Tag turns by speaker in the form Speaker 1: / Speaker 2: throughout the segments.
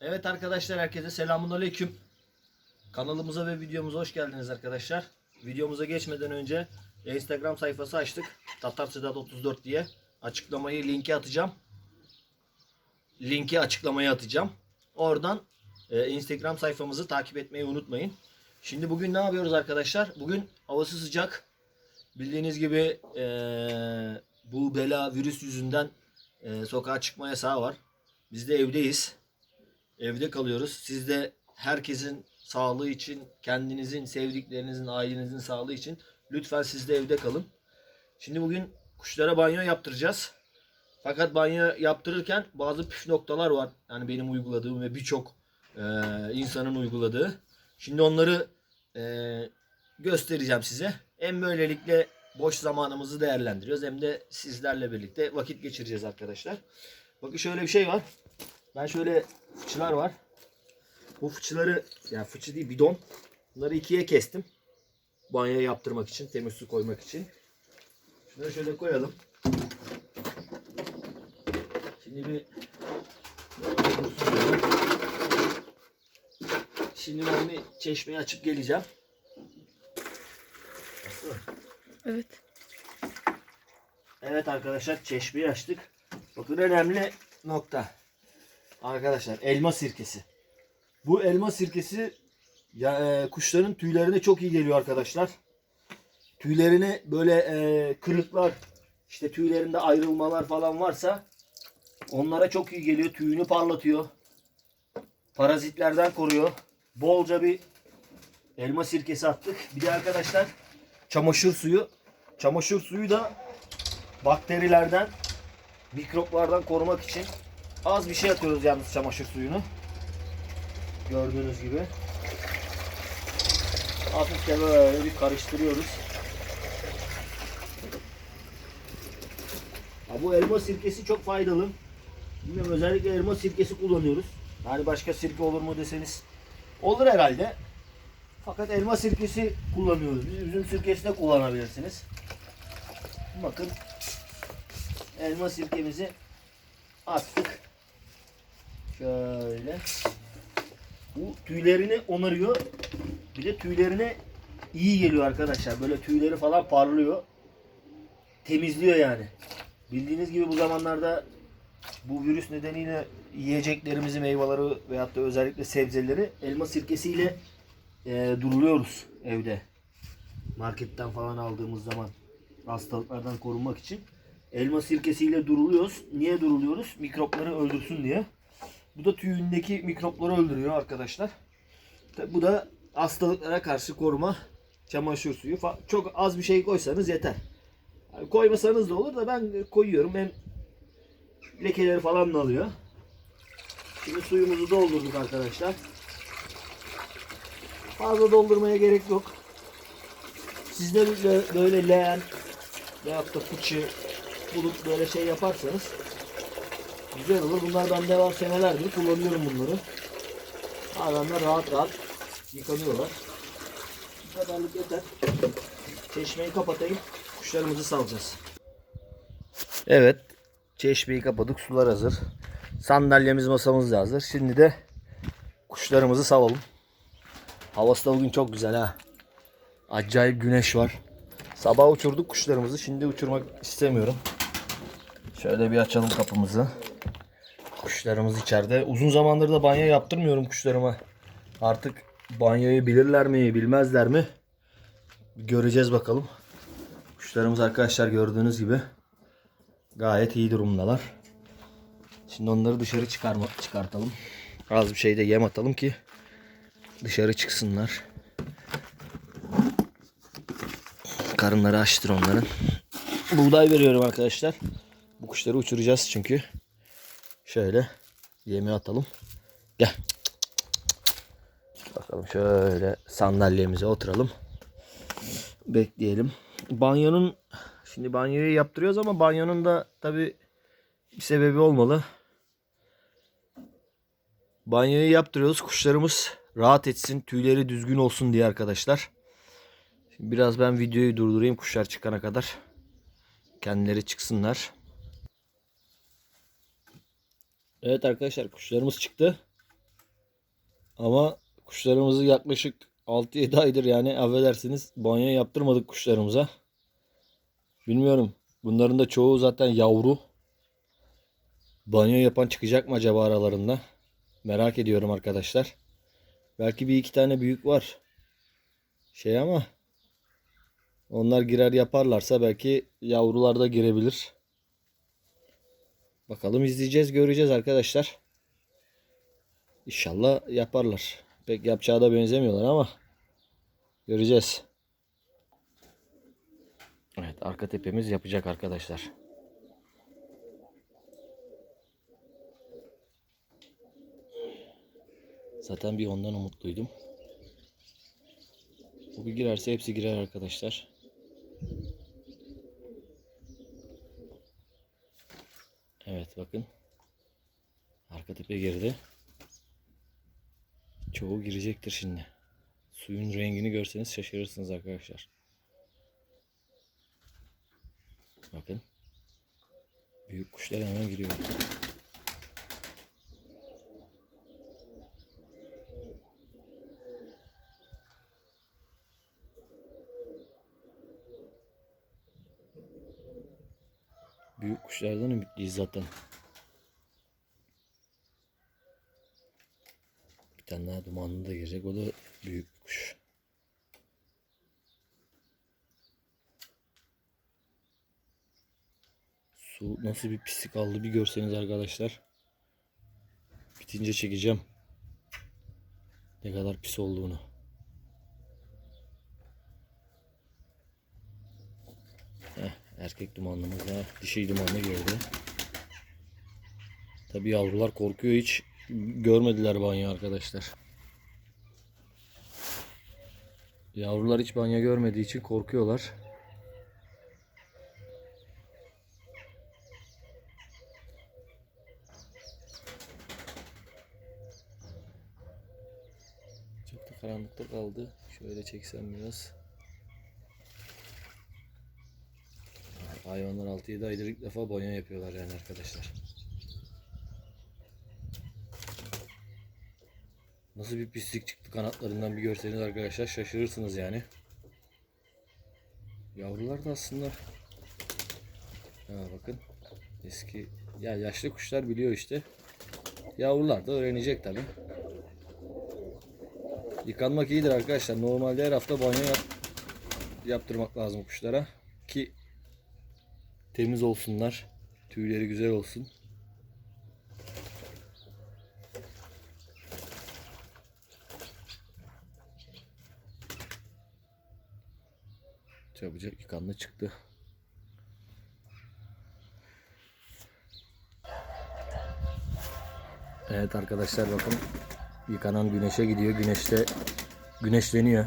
Speaker 1: Evet arkadaşlar herkese selamun aleyküm. Kanalımıza ve videomuza hoş geldiniz arkadaşlar. Videomuza geçmeden önce Instagram sayfası açtık. Tatar Sedat 34 diye. Açıklamayı linki atacağım. Linki açıklamaya atacağım. Oradan e, Instagram sayfamızı takip etmeyi unutmayın. Şimdi bugün ne yapıyoruz arkadaşlar? Bugün havası sıcak. Bildiğiniz gibi e, bu bela virüs yüzünden e, sokağa çıkma yasağı var. Biz de evdeyiz. Evde kalıyoruz. Siz de herkesin sağlığı için, kendinizin, sevdiklerinizin, ailenizin sağlığı için lütfen siz de evde kalın. Şimdi bugün kuşlara banyo yaptıracağız. Fakat banyo yaptırırken bazı püf noktalar var. Yani benim uyguladığım ve birçok e, insanın uyguladığı. Şimdi onları e, göstereceğim size. Hem böylelikle boş zamanımızı değerlendiriyoruz hem de sizlerle birlikte vakit geçireceğiz arkadaşlar. Bakın şöyle bir şey var. Ben şöyle fıçılar var. Bu fıçıları yani fıçı değil bidon. Bunları ikiye kestim. Banyo yaptırmak için, temiz su koymak için. Şunları şöyle koyalım. Şimdi bir Şimdi ben bir çeşmeyi açıp geleceğim.
Speaker 2: Evet.
Speaker 1: Evet arkadaşlar çeşmeyi açtık. Bakın önemli nokta. Arkadaşlar elma sirkesi. Bu elma sirkesi ya, e, kuşların tüylerine çok iyi geliyor arkadaşlar. Tüylerine böyle e, kırıklar, işte tüylerinde ayrılmalar falan varsa onlara çok iyi geliyor. Tüyünü parlatıyor. Parazitlerden koruyor. Bolca bir elma sirkesi attık. Bir de arkadaşlar çamaşır suyu. Çamaşır suyu da bakterilerden, mikroplardan korumak için az bir şey atıyoruz yalnız çamaşır suyunu. Gördüğünüz gibi. Hafifçe böyle bir karıştırıyoruz. Ya bu elma sirkesi çok faydalı. Bilmiyorum özellikle elma sirkesi kullanıyoruz. Yani başka sirke olur mu deseniz olur herhalde. Fakat elma sirkesi kullanıyoruz. Biz üzüm sirkesi de kullanabilirsiniz. Bakın elma sirkemizi attık. Şöyle. Bu tüylerini onarıyor. Bir de tüylerine iyi geliyor arkadaşlar. Böyle tüyleri falan parlıyor. Temizliyor yani. Bildiğiniz gibi bu zamanlarda bu virüs nedeniyle yiyeceklerimizi, meyveleri veyahut da özellikle sebzeleri elma sirkesiyle e, duruluyoruz evde. Marketten falan aldığımız zaman hastalıklardan korunmak için elma sirkesiyle duruluyoruz. Niye duruluyoruz? Mikropları öldürsün diye. Bu da tüyündeki mikropları öldürüyor arkadaşlar. Bu da hastalıklara karşı koruma çamaşır suyu. Çok az bir şey koysanız yeter. Koymasanız da olur da ben koyuyorum. Hem lekeleri falan da alıyor. Şimdi suyumuzu doldurduk arkadaşlar. Fazla doldurmaya gerek yok. Siz de böyle, böyle leğen veyahut da fıçı bulup böyle şey yaparsanız güzel olur. Bunlar ben devam senelerdir kullanıyorum bunları. Hayvanlar rahat rahat yıkanıyorlar. Bu kadarlık yeter. Çeşmeyi kapatayım. Kuşlarımızı salacağız. Evet. Çeşmeyi kapadık. Sular hazır. Sandalyemiz masamız da hazır. Şimdi de kuşlarımızı salalım. Havası da bugün çok güzel ha. Acayip güneş var. Sabah uçurduk kuşlarımızı. Şimdi uçurmak istemiyorum. Şöyle bir açalım kapımızı. Kuşlarımız içeride. Uzun zamandır da banyo yaptırmıyorum kuşlarıma. Artık banyoyu bilirler mi, bilmezler mi? Göreceğiz bakalım. Kuşlarımız arkadaşlar gördüğünüz gibi gayet iyi durumdalar. Şimdi onları dışarı çıkarma, çıkartalım. Az bir şey de yem atalım ki dışarı çıksınlar. Karınları açtır onların. Buğday veriyorum arkadaşlar. Bu kuşları uçuracağız çünkü. Şöyle yemi atalım. Gel. Bakalım şöyle sandalyemize oturalım. Bekleyelim. Banyonun şimdi banyoyu yaptırıyoruz ama banyonun da tabi bir sebebi olmalı. Banyoyu yaptırıyoruz. Kuşlarımız rahat etsin, tüyleri düzgün olsun diye arkadaşlar. Şimdi biraz ben videoyu durdurayım kuşlar çıkana kadar. Kendileri çıksınlar. Evet arkadaşlar kuşlarımız çıktı.
Speaker 2: Ama kuşlarımızı yaklaşık 6-7 aydır yani affedersiniz banyo yaptırmadık kuşlarımıza. Bilmiyorum. Bunların da çoğu zaten yavru. Banyo yapan çıkacak mı acaba aralarında? Merak ediyorum arkadaşlar. Belki bir iki tane büyük var. Şey ama onlar girer yaparlarsa belki yavrular da girebilir. Bakalım izleyeceğiz göreceğiz arkadaşlar. İnşallah yaparlar. Pek yapacağı da benzemiyorlar ama göreceğiz. Evet arka tepemiz yapacak arkadaşlar. Zaten bir ondan umutluydum. Bu bir girerse hepsi girer arkadaşlar. Evet bakın. Arka tepe girdi. Çoğu girecektir şimdi. Suyun rengini görseniz şaşırırsınız arkadaşlar. Bakın. Büyük kuşlar hemen giriyor. Büyük kuşlardan ümitliyiz zaten. Bir tane daha dumanlı da gelecek. O da büyük kuş. Su nasıl bir pislik aldı bir görseniz arkadaşlar. Bitince çekeceğim. Ne kadar pis olduğunu. Erkek dumanlımız da dişi dumanlı girdi. Tabi yavrular korkuyor hiç görmediler banyo arkadaşlar. Yavrular hiç banyo görmediği için korkuyorlar. Çok da karanlıkta kaldı. Şöyle çeksem biraz. Hayvanlar 6-7 aydır ilk defa banyo yapıyorlar yani arkadaşlar. Nasıl bir pislik çıktı kanatlarından bir görseniz arkadaşlar şaşırırsınız yani. Yavrular da aslında ha bakın eski ya yaşlı kuşlar biliyor işte. Yavrular da öğrenecek tabi. Yıkanmak iyidir arkadaşlar. Normalde her hafta banyo yap, yaptırmak lazım kuşlara ki temiz olsunlar. Tüyleri güzel olsun. Çabucak yıkanma çıktı. Evet arkadaşlar bakın yıkanan güneşe gidiyor. Güneşte güneşleniyor.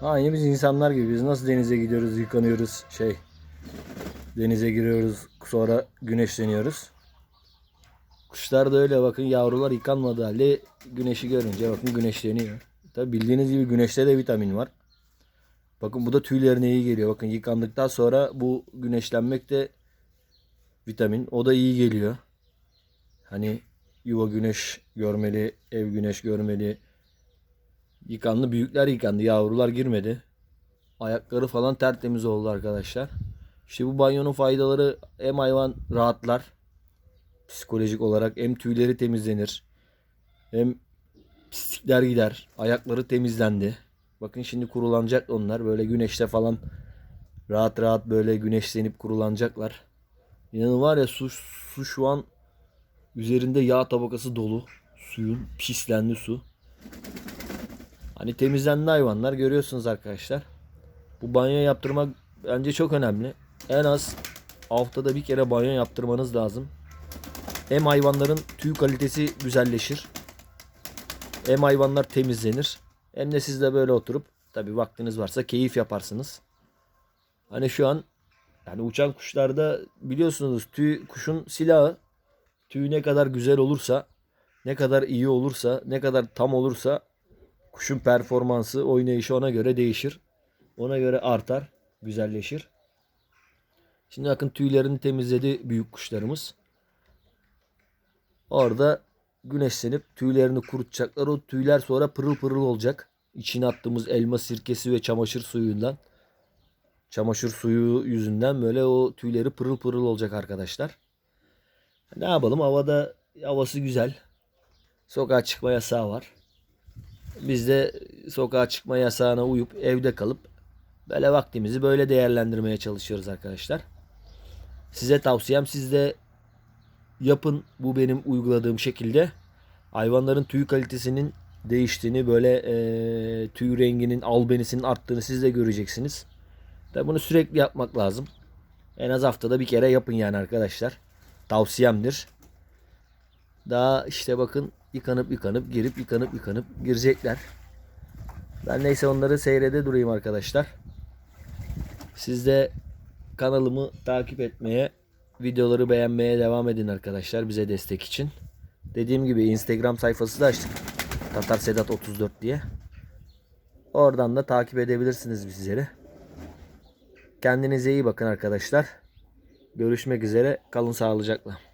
Speaker 2: Aynı biz insanlar gibi. Biz nasıl denize gidiyoruz, yıkanıyoruz, şey denize giriyoruz, sonra güneşleniyoruz. Kuşlar da öyle bakın yavrular yıkanmadığı halde güneşi görünce bakın güneşleniyor. Tabi bildiğiniz gibi güneşte de vitamin var. Bakın bu da tüylerine iyi geliyor. Bakın yıkandıktan sonra bu güneşlenmek de vitamin. O da iyi geliyor. Hani yuva güneş görmeli, ev güneş görmeli. Yıkandı, büyükler yıkandı, yavrular girmedi. Ayakları falan tertemiz oldu arkadaşlar. İşte bu banyonun faydaları hem hayvan rahatlar psikolojik olarak hem tüyleri temizlenir hem pislikler gider. Ayakları temizlendi. Bakın şimdi kurulanacak onlar. Böyle güneşte falan rahat rahat böyle güneşlenip kurulanacaklar. İnanın var ya su, su şu an üzerinde yağ tabakası dolu. Suyun pislendi su. Hani temizlendi hayvanlar görüyorsunuz arkadaşlar. Bu banyo yaptırmak bence çok önemli. En az haftada bir kere banyo yaptırmanız lazım. Hem hayvanların tüy kalitesi güzelleşir. Hem hayvanlar temizlenir. Hem de siz de böyle oturup tabi vaktiniz varsa keyif yaparsınız. Hani şu an yani uçan kuşlarda biliyorsunuz tüy kuşun silahı. Tüy ne kadar güzel olursa, ne kadar iyi olursa, ne kadar tam olursa kuşun performansı, oynayışı ona göre değişir. Ona göre artar, güzelleşir. Şimdi bakın tüylerini temizledi büyük kuşlarımız. Orada güneşlenip tüylerini kurutacaklar. O tüyler sonra pırıl pırıl olacak. İçine attığımız elma sirkesi ve çamaşır suyundan. Çamaşır suyu yüzünden böyle o tüyleri pırıl pırıl olacak arkadaşlar. Ne yapalım havada havası güzel. Sokağa çıkma yasağı var. Biz de sokağa çıkma yasağına uyup evde kalıp böyle vaktimizi böyle değerlendirmeye çalışıyoruz arkadaşlar. Size tavsiyem siz de yapın bu benim uyguladığım şekilde. Hayvanların tüy kalitesinin değiştiğini böyle eee, tüy renginin albenisinin arttığını siz de göreceksiniz. Tabi bunu sürekli yapmak lazım. En az haftada bir kere yapın yani arkadaşlar. Tavsiyemdir. Daha işte bakın yıkanıp yıkanıp girip yıkanıp yıkanıp girecekler. Ben neyse onları seyrede durayım arkadaşlar. Siz de kanalımı takip etmeye, videoları beğenmeye devam edin arkadaşlar bize destek için. Dediğim gibi Instagram sayfası da açtık. Tatar Sedat 34 diye. Oradan da takip edebilirsiniz bizleri. Kendinize iyi bakın arkadaşlar. Görüşmek üzere. Kalın sağlıcakla.